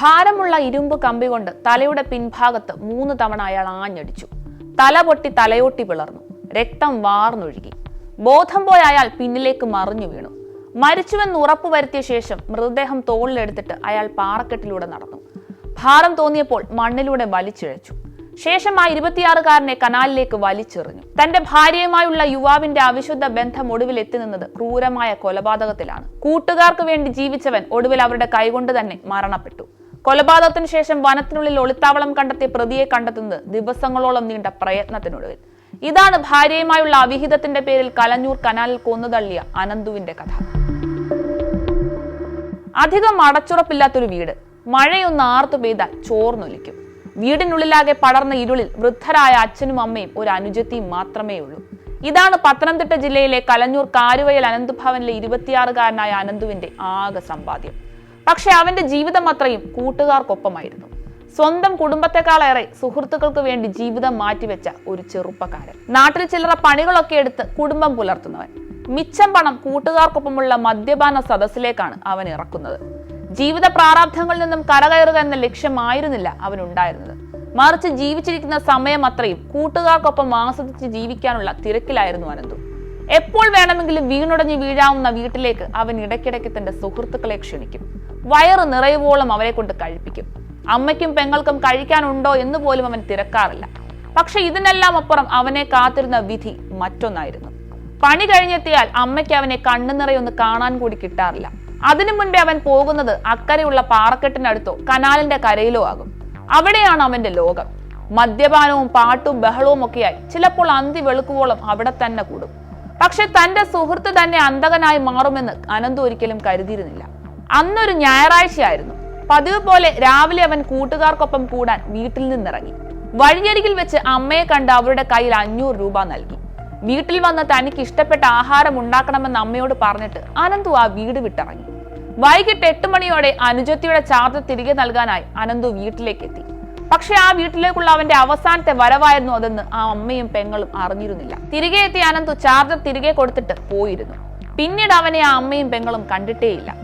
ഭാരമുള്ള ഇരുമ്പ് കമ്പി കൊണ്ട് തലയുടെ പിൻഭാഗത്ത് മൂന്ന് തവണ അയാൾ ആഞ്ഞടിച്ചു. തല പൊട്ടി തലയോട്ടി പിളർന്നു. രക്തം വാർന്നൊഴുകി. ബോധം പോയ അയാൾ പിന്നിലേക്ക് മറിഞ്ഞു വീണു. മരിച്ചുവെന്ന് ഉറപ്പുവരുത്തിയ ശേഷം മൃതദേഹം തോളിലെടുത്തിട്ട് അയാൾ പാറക്കെട്ടിലൂടെ നടന്നു. ഭാരം തോന്നിയപ്പോൾ മണ്ണിലൂടെ വലിച്ചിഴച്ചു. ശേഷം ആ ഇരുപത്തിയാറുകാരനെ കനാലിലേക്ക് വലിച്ചെറിഞ്ഞു. തന്റെ ഭാര്യയുമായുള്ള യുവാവിന്റെ അവിശുദ്ധ ബന്ധം ഒടുവിൽ എത്തി നിന്നത് ക്രൂരമായ കൊലപാതകത്തിലാണ്. കൂട്ടുകാർക്ക് വേണ്ടി ജീവിച്ചവൻ ഒടുവിൽ അവരുടെ കൈകൊണ്ട് തന്നെ മരണപ്പെട്ടു. കൊലപാതകത്തിന് ശേഷം വനത്തിനുള്ളിൽ ഒളിത്താവളം കണ്ടെത്തിയ പ്രതിയെ കണ്ടെത്തുന്നത് ദിവസങ്ങളോളം നീണ്ട പ്രയത്നത്തിനൊടുവിൽ. ഇതാണ് ഭാര്യയുമായുള്ള അവിഹിതത്തിന്റെ പേരിൽ കലഞ്ഞൂർ കനാലിൽ കൊന്നുതള്ളിയ അനന്തുവിന്റെ കഥ. അധികം അടച്ചുറപ്പില്ലാത്തൊരു വീട്. മഴയൊന്ന് ആർത്തു പെയ്താൽ ചോർന്നൊലിക്കും. വീടിനുള്ളിലാകെ പടർന്ന ഇരുളിൽ വൃദ്ധരായ അച്ഛനും അമ്മയും ഒരു അനുജത്തിയും മാത്രമേ ഉള്ളൂ. ഇതാണ് പത്തനംതിട്ട ജില്ലയിലെ കലഞ്ഞൂർ കാരുവയൽ അനന്തുഭവനിലെ ഇരുപത്തിയാറുകാരനായ അനന്തുവിന്റെ ആകെ സമ്പാദ്യം. പക്ഷെ അവന്റെ ജീവിതം അത്രയും കൂട്ടുകാർക്കൊപ്പമായിരുന്നു. സ്വന്തം കുടുംബത്തെക്കാളേറെ സുഹൃത്തുക്കൾക്ക് വേണ്ടി ജീവിതം മാറ്റിവെച്ച ഒരു ചെറുപ്പക്കാരൻ. നാട്ടിൽ ചില്ലറ പണികളൊക്കെ എടുത്ത് കുടുംബം പുലർത്തുന്നവൻ. മിച്ചം പണം കൂട്ടുകാർക്കൊപ്പമുള്ള മദ്യപാന സദസ്സിലേക്കാണ് അവൻ ഇറക്കുന്നത്. ജീവിത പ്രാരാബ്ധങ്ങളിൽ നിന്നും കരകയറുക എന്ന ലക്ഷ്യമായിരുന്നില്ല അവൻ ഉണ്ടായിരുന്നത് മറിച്ച് ജീവിച്ചിരിക്കുന്ന സമയം അത്രയും കൂട്ടുകാർക്കൊപ്പം ആസ്വദിച്ച് ജീവിക്കാനുള്ള തിരക്കിലായിരുന്നു അനന്തു. എപ്പോൾ വേണമെങ്കിലും വീണുടഞ്ഞ് വീഴാവുന്ന വീട്ടിലേക്ക് അവൻ ഇടയ്ക്കിടയ്ക്ക് തന്റെ സുഹൃത്തുക്കളെ ക്ഷണിക്കും. വയറ് നിറയുവോളം അവരെ കൊണ്ട് കഴിപ്പിക്കും. അമ്മയ്ക്കും പെങ്ങൾക്കും കഴിക്കാനുണ്ടോ എന്ന് പോലും അവൻ തിരക്കാറില്ല. പക്ഷെ ഇതിനെല്ലാം അപ്പുറം അവനെ കാത്തിരുന്ന വിധി മറ്റൊന്നായിരുന്നു. പണി കഴിഞ്ഞെത്തിയാൽ അമ്മയ്ക്ക് അവനെ കണ്ണു നിറയൊന്ന് കാണാൻ കൂടി കിട്ടാറില്ല. അതിനു മുൻപേ അവൻ പോകുന്നത് അക്കരെയുള്ള പാറക്കെട്ടിനടുത്തോ കനാലിന്റെ കരയിലോ ആകും. അവിടെയാണ് അവന്റെ ലോകം. മദ്യപാനവും പാട്ടും ബഹളവും ഒക്കെയായി ചിലപ്പോൾ അന്തി വെളുക്കുവോളം അവിടെ തന്നെ കൂടും. പക്ഷെ തന്റെ സുഹൃത്ത് തന്നെ അന്തകനായി മാറുമെന്ന് അനന്ത് ഒരിക്കലും കരുതിയിരുന്നില്ല. അന്നൊരു ഞായറാഴ്ചയായിരുന്നു. പതിവ് പോലെ രാവിലെ അവൻ കൂട്ടുകാർക്കൊപ്പം കൂടാൻ വീട്ടിൽ നിന്നിറങ്ങി. വഴിയരികിൽ വെച്ച് അമ്മയെ കണ്ട് അവരുടെ കയ്യിൽ അഞ്ഞൂറ് രൂപ നൽകി. വീട്ടിൽ വന്ന് തനിക്ക് ഇഷ്ടപ്പെട്ട ആഹാരം ഉണ്ടാക്കണമെന്ന് അമ്മയോട് പറഞ്ഞിട്ട് അനന്തു ആ വീട് വിട്ടിറങ്ങി. വൈകിട്ട് എട്ട് മണിയോടെ അനുജത്തിയുടെ ചാർജ് തിരികെ നൽകാനായി അനന്തു വീട്ടിലേക്ക് എത്തി പക്ഷെ ആ വീട്ടിലേക്കുള്ള അവന്റെ അവസാനത്തെ വരവായിരുന്നു അതെന്ന് ആ അമ്മയും പെങ്ങളും അറിഞ്ഞിരുന്നില്ല. തിരികെ എത്തിയ അനന്തു ചാർജർ തിരികെ കൊടുത്തിട്ട് പോയിരുന്നു. പിന്നീട് അവനെ ആ അമ്മയും പെങ്ങളും കണ്ടിട്ടേയില്ല.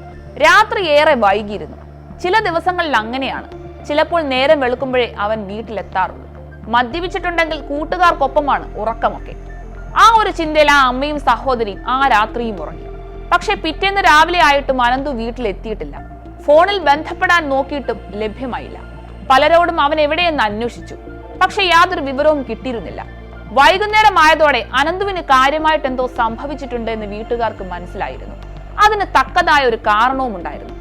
രാത്രി ഏറെ വൈകിയിരുന്നു. ചില ദിവസങ്ങളിൽ അങ്ങനെയാണ്. ചിലപ്പോൾ നേരം വെളുക്കുമ്പോഴേ അവൻ വീട്ടിലെത്താറുള്ളൂ. മദ്യപിച്ചിട്ടുണ്ടെങ്കിൽ കൂട്ടുകാർക്കൊപ്പമാണ് ഉറക്കമൊക്കെ. ആ ഒരു ചിന്തയിൽ ആ അമ്മയും സഹോദരിയും ആ രാത്രിയും ഉറങ്ങി. പക്ഷെ പിറ്റേന്ന് രാവിലെ ആയിട്ടും അനന്തു വീട്ടിലെത്തിയിട്ടില്ല. ഫോണിൽ ബന്ധപ്പെടാൻ നോക്കിയിട്ടും ലഭ്യമായില്ല. പലരോടും അവൻ എവിടെയെന്ന് അന്വേഷിച്ചു. പക്ഷെ യാതൊരു വിവരവും കിട്ടിയിരുന്നില്ല. വൈകുന്നേരമായതോടെ അനന്തുവിന് കാര്യമായിട്ട് എന്തോ സംഭവിച്ചിട്ടുണ്ട് എന്ന് വീട്ടുകാർക്ക് മനസ്സിലായിരുന്നു. അതിന് തക്കതായ ഒരു കാരണവും ഉണ്ടായിരുന്നു.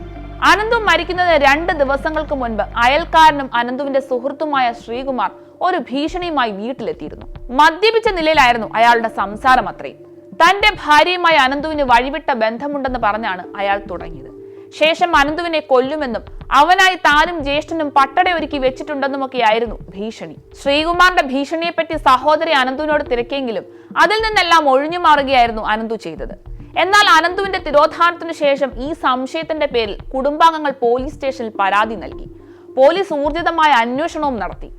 അനന്തു മരിക്കുന്നതിന് രണ്ട് ദിവസങ്ങൾക്ക് മുൻപ് അയൽക്കാരനും അനന്തുവിന്റെ സുഹൃത്തുമായ ശ്രീകുമാർ ഒരു ഭീഷണിയുമായി വീട്ടിലെത്തിയിരുന്നു. മദ്യപിച്ച നിലയിലായിരുന്നു അയാളുടെ സംസാരം അത്രയും. തന്റെ ഭാര്യയുമായി അനന്തുവിന് വഴിവിട്ട ബന്ധമുണ്ടെന്ന് പറഞ്ഞാണ് അയാൾ തുടങ്ങിയത്. ശേഷം അനന്തുവിനെ കൊല്ലുമെന്നും അവനായി താനും ജ്യേഷ്ഠനും പട്ടട ഒരുക്കി വെച്ചിട്ടുണ്ടെന്നുമൊക്കെയായിരുന്നു ഭീഷണി. ശ്രീകുമാറിന്റെ ഭീഷണിയെപ്പറ്റി സഹോദരി അനന്തുവിനോട് തിരക്കിയെങ്കിലും അതിൽ നിന്നെല്ലാം ഒഴിഞ്ഞു മാറുകയായിരുന്നു അനന്തു ചെയ്തത്. എന്നാൽ അനന്തുവിന്റെ തിരോധാനത്തിനു ശേഷം ഈ സംശയത്തിന്റെ പേരിൽ കുടുംബാംഗങ്ങൾ പോലീസ് സ്റ്റേഷനിൽ പരാതി നൽകി. പോലീസ് ഊർജിതമായ അന്വേഷണവും നടത്തി.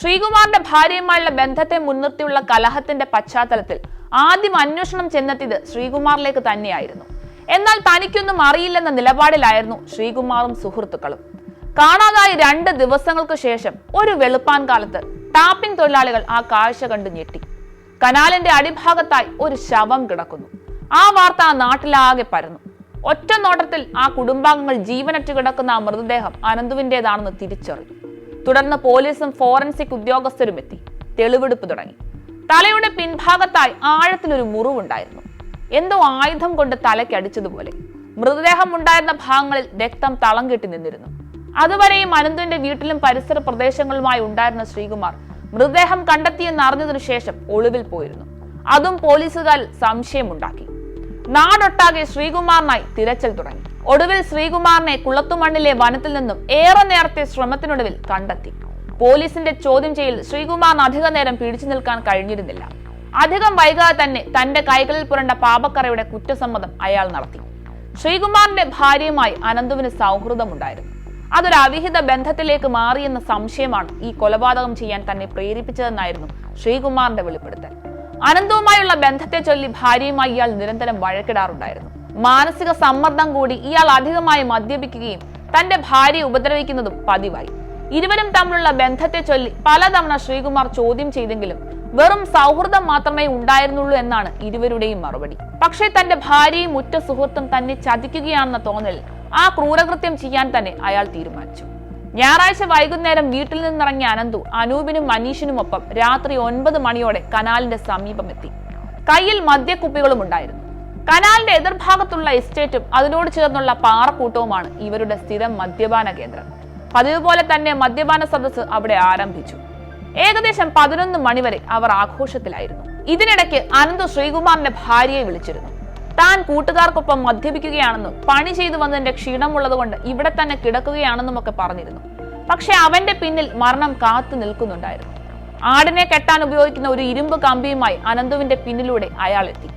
ശ്രീകുമാറിന്റെ ഭാര്യയുമായുള്ള ബന്ധത്തെ മുൻനിർത്തിയുള്ള കലഹത്തിന്റെ പശ്ചാത്തലത്തിൽ ആദ്യം അന്വേഷണം ചെന്നെത്തിയത് ശ്രീകുമാറിലേക്ക് തന്നെയായിരുന്നു. എന്നാൽ തനിക്കൊന്നും അറിയില്ലെന്ന നിലപാടിലായിരുന്നു ശ്രീകുമാറും സുഹൃത്തുക്കളും. കാണാതായി രണ്ട് ദിവസങ്ങൾക്ക് ശേഷം ഒരു വെളുപ്പാൻ കാലത്ത് ടാപ്പിംഗ് തൊഴിലാളികൾ ആ കാഴ്ച കണ്ടു ഞെട്ടി. കനാലിന്റെ അടിഭാഗത്തായി ഒരു ശവം കിടക്കുന്നു. ആ വാർത്ത ആ നാട്ടിലാകെ പരന്നു. ഒറ്റ നോട്ടത്തിൽ ആ കുടുംബാംഗങ്ങൾ ജീവനറ്റ് കിടക്കുന്ന ആ മൃതദേഹം അനന്തുവിന്റേതാണെന്ന് തിരിച്ചറിഞ്ഞു. തുടർന്ന് പോലീസും ഫോറൻസിക് ഉദ്യോഗസ്ഥരും എത്തി. തെളിവെടുപ്പ് തുടങ്ങി. തലയുടെ പിൻഭാഗത്തായി ആഴത്തിലൊരു മുറിവുണ്ടായിരുന്നു. എന്തോ ആയുധം കൊണ്ട് തലയ്ക്കടിച്ചതുപോലെ മൃതദേഹം ഉണ്ടായിരുന്ന ഭാഗങ്ങളിൽ രക്തം തളം കെട്ടി നിന്നിരുന്നു. അതുവരെയും അനന്തുവിന്റെ വീട്ടിലും പരിസര പ്രദേശങ്ങളുമായി ഉണ്ടായിരുന്ന ശ്രീകുമാർ മൃതദേഹം കണ്ടെത്തിയെന്ന് അറിഞ്ഞതിനു ശേഷം ഒളിവിൽ പോയിരുന്നു. അതും പോലീസുകാർ സംശയമുണ്ടാക്കി. നാടൊട്ടാകെ ശ്രീകുമാറിനായി തിരച്ചിൽ തുടങ്ങി. ഒടുവിൽ ശ്രീകുമാറിനെ കുളത്തുമണ്ണിലെ വനത്തിൽ നിന്നും ഏറെ നേരത്തെ ശ്രമത്തിനൊടുവിൽ കണ്ടെത്തി. പോലീസിന്റെ ചോദ്യം ചെയ്യൽ ശ്രീകുമാറിന് അധിക നേരം പിടിച്ചു നിൽക്കാൻ കഴിഞ്ഞിരുന്നില്ല. അധികം വൈകാതെ തന്നെ തന്റെ കൈകളിൽ പുരണ്ട പാപക്കറയുടെ കുറ്റസമ്മതം അയാൾ നടത്തി. ശ്രീകുമാറിന്റെ ഭാര്യയുമായി അനന്തുവിന് സൗഹൃദമുണ്ടായിരുന്നു. അതൊരു അവിഹിത ബന്ധത്തിലേക്ക് മാറിയെന്ന സംശയമാണ് ഈ കൊലപാതകം ചെയ്യാൻ തന്നെ പ്രേരിപ്പിച്ചതെന്നായിരുന്നു ശ്രീകുമാറിന്റെ വെളിപ്പെടുത്തൽ. അനന്തവുമായുള്ള ബന്ധത്തെ ചൊല്ലി ഭാര്യയുമായി ഇയാൾ നിരന്തരം വഴക്കിടാറുണ്ടായിരുന്നു. മാനസിക സമ്മർദ്ദം കൂടി ഇയാൾ അധികമായി മദ്യപിക്കുകയും തന്റെ ഭാര്യയെ ഉപദ്രവിക്കുന്നതും പതിവായി. ഇരുവരും തമ്മിലുള്ള ബന്ധത്തെ ചൊല്ലി പലതവണ ശ്രീകുമാർ ചോദ്യം ചെയ്തെങ്കിലും വെറും സൗഹൃദം മാത്രമേ ഉണ്ടായിരുന്നുള്ളൂ എന്നാണ് ഇരുവരുടെയും മറുപടി. പക്ഷേ തന്റെ ഭാര്യയും ഉറ്റ സുഹൃത്തും തന്നെ ചതിക്കുകയാണെന്ന തോന്നൽ ആ ക്രൂരകൃത്യം ചെയ്യാൻ തന്നെ അയാൾ തീരുമാനിച്ചു. ഞായറാഴ്ച വൈകുന്നേരം വീട്ടിൽ നിന്നിറങ്ങിയ അനന്തു അനൂപിനും മനീഷിനുമൊപ്പം രാത്രി ഒൻപത് മണിയോടെ കനാലിന്റെ സമീപമെത്തി. കയ്യിൽ മദ്യക്കുപ്പികളും ഉണ്ടായിരുന്നു. കനാലിന്റെ എതിർഭാഗത്തുള്ള എസ്റ്റേറ്റും അതിനോട് ചേർന്നുള്ള പാറക്കൂട്ടവുമാണ് ഇവരുടെ സ്ഥിരം മദ്യപാന കേന്ദ്രം പതിവ് പോലെ തന്നെ മദ്യപാന സദസ്സ് അവിടെ ആരംഭിച്ചു. ഏകദേശം പതിനൊന്ന് മണിവരെ അവർ ആഘോഷത്തിലായിരുന്നു. ഇതിനിടയ്ക്ക് അനന്ത് ശ്രീകുമാറിന്റെ ഭാര്യയെ വിളിച്ചിരുന്നു. താൻ കൂട്ടുകാർക്കൊപ്പം മദ്യപിക്കുകയാണെന്നും പണി ചെയ്തു വന്നതിന്റെ ക്ഷീണമുള്ളതുകൊണ്ട് ഇവിടെ തന്നെ കിടക്കുകയാണെന്നും ഒക്കെ പറഞ്ഞിരുന്നു. പക്ഷെ അവന്റെ പിന്നിൽ മരണം കാത്തു നിൽക്കുന്നുണ്ടായിരുന്നു. ആടിനെ കെട്ടാൻ ഉപയോഗിക്കുന്ന ഒരു ഇരുമ്പ് കമ്പിയുമായി അനന്തുവിന്റെ പിന്നിലൂടെ അയാൾ എത്തി.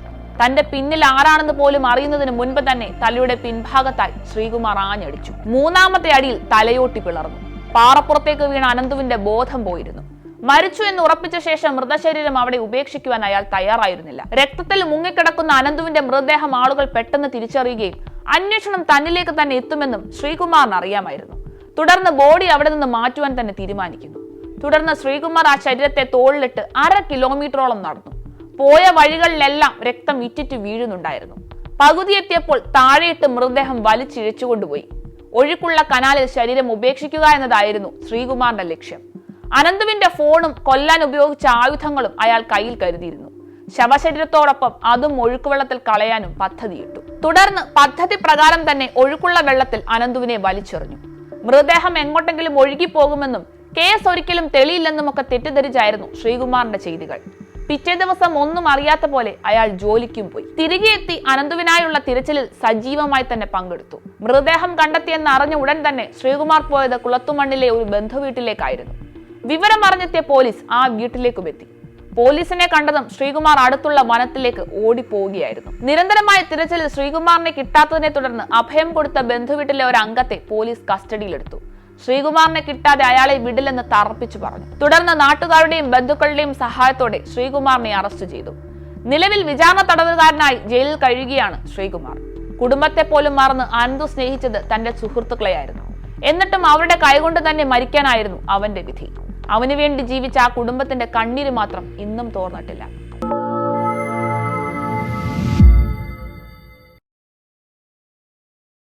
തന്റെ പിന്നിൽ ആരാണെന്ന് പോലും അറിയുന്നതിന് മുൻപ് തന്നെ തലയുടെ പിൻഭാഗത്തായി ശ്രീകുമാർ ആഞ്ഞടിച്ചു. മൂന്നാമത്തെ അടിയിൽ തലയോട്ടി പിളർന്നു. പാറപ്പുറത്തേക്ക് വീണ അനന്തുവിന്റെ ബോധം പോയിരുന്നു. മരിച്ചു എന്ന് ഉറപ്പിച്ച ശേഷം മൃതശരീരം അവിടെ ഉപേക്ഷിക്കുവാൻ അയാൾ തയ്യാറായിരുന്നില്ല. രക്തത്തിൽ മുങ്ങിക്കിടക്കുന്ന അനന്തുവിന്റെ മൃതദേഹം ആളുകൾ പെട്ടെന്ന് തിരിച്ചറിയുകയും അന്വേഷണം തന്നിലേക്ക് തന്നെ എത്തുമെന്നും ശ്രീകുമാറിന് അറിയാമായിരുന്നു. തുടർന്ന് ബോഡി അവിടെ നിന്ന് മാറ്റുവാൻ തന്നെ തീരുമാനിക്കുന്നു. തുടർന്ന് ശ്രീകുമാർ ആ ശരീരത്തെ തോളിലിട്ട് അര കിലോമീറ്ററോളം നടന്നു. പോയ വഴികളിലെല്ലാം രക്തം ഇറ്റിറ്റ് വീഴുന്നുണ്ടായിരുന്നു. പകുതി എത്തിയപ്പോൾ താഴെയിട്ട് മൃതദേഹം വലിച്ചിഴച്ചുകൊണ്ടുപോയി. ഒഴുക്കുള്ള കനാലിൽ ശരീരം ഉപേക്ഷിക്കുക എന്നതായിരുന്നു ശ്രീകുമാറിന്റെ ലക്ഷ്യം. അനന്തുവിന്റെ ഫോണും കൊല്ലാൻ ഉപയോഗിച്ച ആയുധങ്ങളും അയാൾ കയ്യിൽ കരുതിയിരുന്നു. ശവശരീരത്തോടൊപ്പം അതും ഒഴുക്കുവെള്ളത്തിൽ കളയാനും പദ്ധതിയിട്ടു. തുടർന്ന് പദ്ധതി പ്രകാരം തന്നെ ഒഴുക്കുള്ള വെള്ളത്തിൽ അനന്തുവിനെ വലിച്ചെറിഞ്ഞു. മൃതദേഹം എങ്ങോട്ടെങ്കിലും ഒഴുകിപ്പോകുമെന്നും കേസ് ഒരിക്കലും തെളിയില്ലെന്നും ഒക്കെ തെറ്റിദ്ധരിച്ചായിരുന്നു ശ്രീകുമാറിന്റെ ചെയ്തികൾ. പിറ്റേ ദിവസം ഒന്നും അറിയാത്ത പോലെ അയാൾ ജോലിക്കും പോയി. തിരികെ എത്തി അനന്തുവിനായുള്ള തിരച്ചിലിൽ സജീവമായി തന്നെ പങ്കെടുത്തു. മൃതദേഹം കണ്ടെത്തിയെന്ന് അറിഞ്ഞ ഉടൻ തന്നെ ശ്രീകുമാർ പോയത് കുളത്തുമണ്ണിലെ ഒരു ബന്ധുവീട്ടിലേക്കായിരുന്നു. വിവരം അറിഞ്ഞെത്തിയ പോലീസ് ആ വീട്ടിലേക്കും എത്തി പോലീസിനെ കണ്ടതും ശ്രീകുമാർ അടുത്തുള്ള വനത്തിലേക്ക് ഓടിപ്പോവുകയായിരുന്നു. നിരന്തരമായ തിരച്ചിൽ ശ്രീകുമാറിനെ കിട്ടാത്തതിനെ തുടർന്ന് അഭയം കൊടുത്ത ബന്ധുവീട്ടിലെ ഒരു അംഗത്തെ പോലീസ് കസ്റ്റഡിയിലെടുത്തു. ശ്രീകുമാറിനെ കിട്ടാതെ അയാളെ വിടില്ലെന്ന് തറപ്പിച്ചു പറഞ്ഞു. തുടർന്ന് നാട്ടുകാരുടെയും ബന്ധുക്കളുടെയും സഹായത്തോടെ ശ്രീകുമാറിനെ അറസ്റ്റ് ചെയ്തു. നിലവിൽ വിചാരണ തടവുകാരനായി ജയിലിൽ കഴിയുകയാണ് ശ്രീകുമാർ. കുടുംബത്തെ പോലും മറന്ന് അനന്തു സ്നേഹിച്ചത് തന്റെ സുഹൃത്തുക്കളെയായിരുന്നു. എന്നിട്ടും അവരുടെ കൈകൊണ്ട് തന്നെ മരിക്കാനായിരുന്നു അവന്റെ വിധി. അവനു വേണ്ടി ജീവിച്ച ആ കുടുംബത്തിന്റെ കണ്ണീര് മാത്രം ഇന്നും തോർന്നിട്ടില്ല.